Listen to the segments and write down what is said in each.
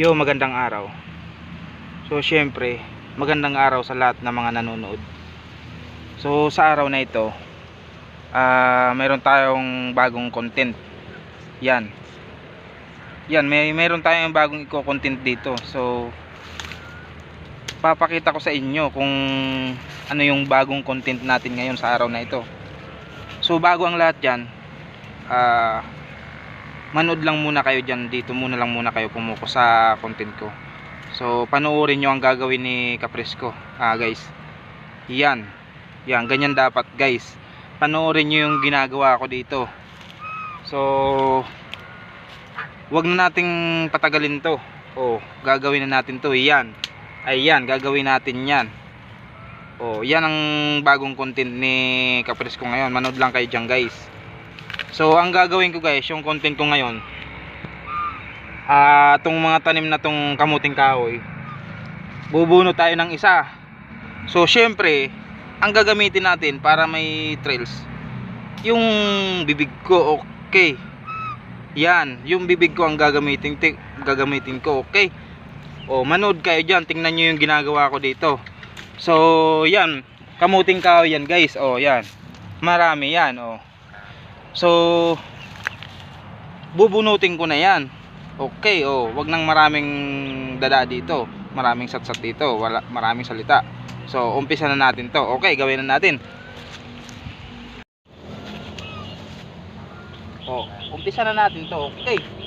Yo, magandang araw. So, syempre, magandang araw sa lahat ng mga nanonood. So, sa araw na ito, ah mayroon tayong bagong content. Yan. Yan, may mayroon tayong bagong i-content dito. So, papakita ko sa inyo kung ano yung bagong content natin ngayon sa araw na ito. So, bago ang lahat dyan, ah manood lang muna kayo dyan dito muna lang muna kayo pumuko sa content ko. So panoorin nyo ang gagawin ni Caprisco. Ah guys. Yan. Yan ganyan dapat guys. Panoorin nyo yung ginagawa ko dito. So wag na nating patagalin to. Oh gagawin na natin to. Yan. Ayan gagawin natin yan. Oh yan ang bagong content ni Caprisco ngayon. Manood lang kayo dyan guys So, ang gagawin ko guys, yung content ko ngayon, ah, tong mga tanim na tong kamuting kahoy, bubuno tayo ng isa. So, syempre, ang gagamitin natin para may trails, yung bibig ko, okay. Yan, yung bibig ko ang gagamitin, ti- gagamitin ko, okay. O, manood kayo dyan, tingnan nyo yung ginagawa ko dito. So, yan, kamuting kahoy yan guys, o, yan. Marami yan, o. So, bubunutin ko na yan. Okay, oh, wag nang maraming dada dito. Maraming satsat dito, wala maraming salita. So, umpisa na natin 'to. Okay, gawin na natin. Oh, umpisa na natin 'to. Okay.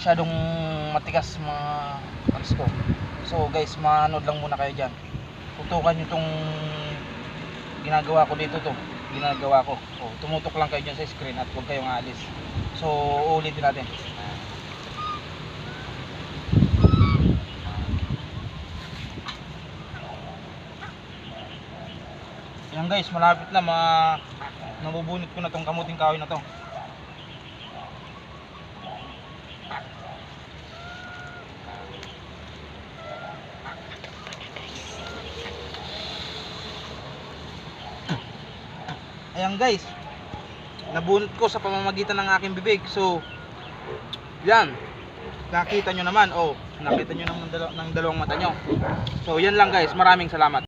Masyadong matigas mga pans ko. So guys manood lang muna kayo dyan. Tutukan nyo tong ginagawa ko dito to. Ginagawa ko. Oh, tumutok lang kayo dyan sa screen at huwag kayong aalis. So uulitin natin. Yan guys malapit na. Ma nabubunot ko na tong kamuting kahoy na to Ayan guys. Nabunot ko sa pamamagitan ng aking bibig. So, yan. Nakita nyo naman. Oh, nakita nyo naman dalaw- ng dalawang mata nyo. So, yan lang guys. Maraming salamat.